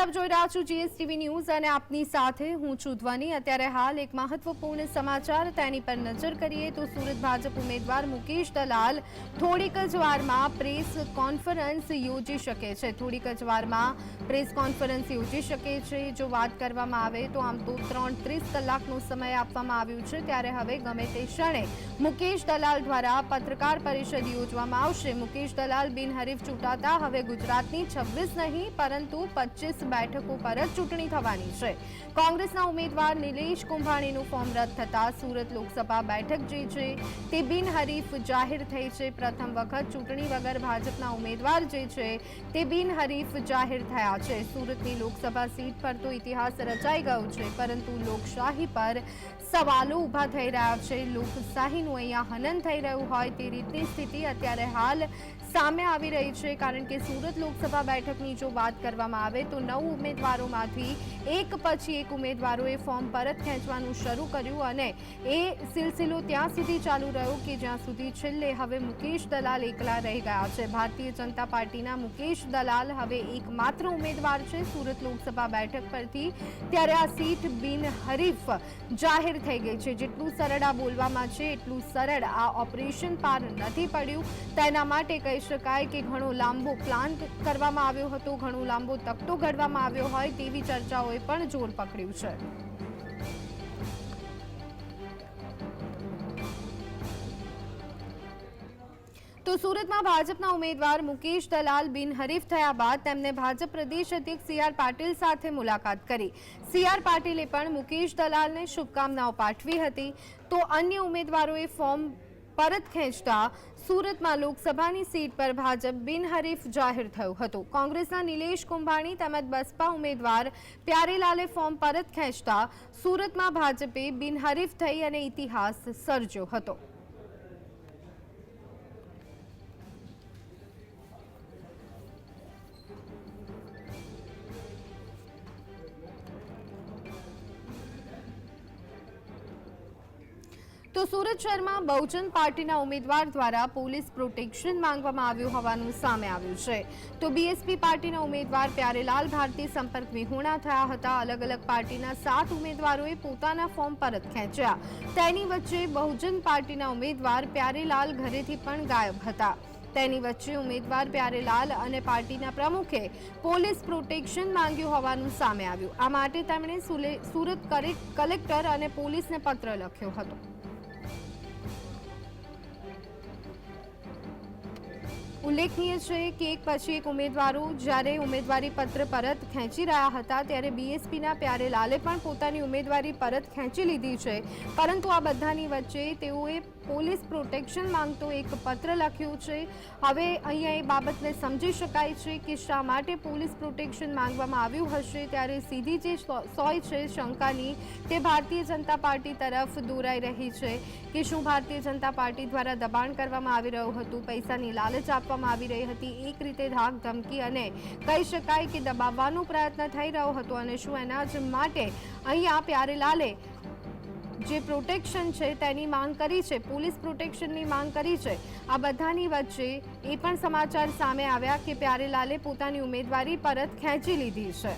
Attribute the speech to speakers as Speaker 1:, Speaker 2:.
Speaker 1: આપ જોઈ રહ્યા છું જીએસટીવી ન્યૂઝ અને આપની સાથે હું છું ધ્વની. અત્યારે હાલ એક મહત્વપૂર્ણ સમાચાર તેની પર નજર કરીએ તો સુરત ભાજપ ઉમેદવાર મુકેશ દલાલ થોડીક જ વારમાં પ્રેસ કોન્ફરન્સ યોજી શકે છે. થોડીક જ વારમાં પ્રેસ કોન્ફરન્સ યોજી શકે છે. જો વાત કરવામાં આવે તો આમ તો ત્રણ ત્રીસ કલાકનો સમય આપવામાં આવ્યો છે. ત્યારે હવે ગમે તે ક્ષણે મુકેશ દલાલ દ્વારા પત્રકાર પરિષદ યોજવામાં આવશે. મુકેશ દલાલ બિનહરીફ ચૂંટાતા હવે ગુજરાતની છવ્વીસ નહીં, પરંતુ પચીસ બેઠકો પર જ ચૂંટણી થવાની છે. કોંગ્રેસના ઉમેદવાર નિલેશ કુંભાણીનું ફોર્મ રદ થતાં સુરત લોકસભા બેઠક જે છે તે બિનહરીફ જાહેર થઈ છે. પ્રથમ વખત ચૂંટણી વગર ભાજપના ઉમેદવાર જે છે તે બિનહરીફ જાહેર થયા છે. સુરતની લોકસભા સીટ પર તો ઇતિહાસ રચાઈ ગયો છે, પરંતુ લોકશાહી પર સવાલો ઊભા થઈ રહ્યા છે. લોકશાહીનું અહીંયા હનન થઈ રહ્યું હોય તે રીતની સ્થિતિ અત્યારે હાલ સામે આવી રહી છે, કારણ કે સુરત લોકસભા બેઠકની જો વાત કરવામાં આવે તો નવ ઉમેદવારોમાંથી એક પછી એક ઉમેદવારોએ ફોર્મ પરત ખેંચવાનું શરૂ કર્યું અને એ સિલસિલો ત્યાં સુધી ચાલુ રહ્યો કે જ્યાં સુધી છેલ્લે હવે મુકેશ દલાલ એકલા રહી ગયા છે. ભારતીય જનતા પાર્ટીના મુકેશ દલાલ હવે એકમાત્ર ઉમેદવાર છે. સુરત લોકસભા બેઠક પરથી ત્યારે આ સીટ બિનહરીફ જાહેર થઈ ગઈ છે. જેટલું સરળ આ બોલવામાં છે, એટલું સરળ આ ઓપરેશન પાર નથી પડ્યું. તેના માટે કહી શકાય કે ઘણો લાંબો પ્લાન કરવામાં આવ્યો હતો, ઘણો લાંબો તકતો ઘડવામાં આવ્યો હોય તેવી ચર્ચાઓએ પણ જોર પકડ્યું છે. તો સુરતમાં ભાજપના ઉમેદવાર મુકેશ દલાલ બિનહરીફ થયા બાદ તેમને ભાજપ પ્રદેશ અધ્યક્ષ સી આર પાટીલ સાથે મુલાકાત કરી. સી આર પાટીલે પણ મુકેશ દલાલને શુભકામનાઓ પાઠવી હતી. તો અન્ય ઉમેદવારોએ ફોર્મ પરત ખેંચતા સુરતમાં લોકસભાની સીટ પર ભાજપ બિનહરીફ જાહેર થયું હતું. કોંગ્રેસના નિલેશ કુંભાણી તેમજ બસપા ઉમેદવાર પ્યારેલાલે ફોર્મ પરત ખેંચતા સુરતમાં ભાજપે બિનહરીફ થઈ અને ઇતિહાસ સર્જ્યો હતો. તો સુરત શહેરમાં બહુજન પાર્ટીના ઉમેદવાર દ્વારા પોલીસ પ્રોટેક્શન માંગવામાં આવ્યું હોવાનું સામે આવ્યું છે. તો બીએસપી પાર્ટીના ઉમેદવાર પ્યારેલાલ ભારતી, સંપર્ક વિહોણા થયા હતા. અલગ અલગ પાર્ટીના સાત ઉમેદવારોએ પોતાના ફોર્મ પરત ખેંચ્યા. તેની વચ્ચે બહુજન પાર્ટીના ઉમેદવાર પ્યારેલાલ ઘરેથી પણ ગાયબ હતા. તેની વચ્ચે ઉમેદવાર પ્યારેલાલ અને પાર્ટીના પ્રમુખે પોલીસ પ્રોટેક્શન માંગ્યું હોવાનું સામે આવ્યું. આ માટે તેમણે સુરત કલેક્ટર અને પોલીસને પત્ર લખ્યો હતો. ઉલ્લેખનીય છે કે એક પછી એક ઉમેદવારો જ્યારે ઉમેદવારી પત્ર પરત ખેંચી રહ્યા હતા ત્યારે બીએસપીના પ્યારે લાલે પણ પોતાની ઉમેદવારી પરત ખેંચી લીધી છે. પરંતુ આ બધાની વચ્ચે તેઓએ પોલીસ પ્રોટેક્શન માંગતો એક પત્ર લખ્યો છે. હવે અહીંયા એ બાબતને સમજી શકાય છે કે શા માટે પોલીસ પ્રોટેક્શન માંગવામાં આવ્યું હશે ત્યારે સીધી જે સોય છે શંકાની તે ભારતીય જનતા પાર્ટી તરફ દોરાઈ રહી છે. કે શું ભારતીય જનતા પાર્ટી દ્વારા દબાણ કરવામાં આવી રહ્યું હતું, પૈસાની લાલચ આપવામાં આવી રહી હતી. એક રીતે ધાક ધમકી અને કહી શકાય કે દબાવવાનો પ્રયત્ન થઈ રહ્યો હતો અને શું એના જ માટે અહીંયા પ્યારેલાલે જે પ્રોટેક્શન છે તેની માંગ કરી છે, પોલીસ પ્રોટેક્શનની માંગ કરી છે. આ બધાની વચ્ચે એ પણ સમાચાર સામે આવ્યા કે પ્યારેલાલે પોતાની ઉમેદવારી પરત ખેંચી લીધી છે.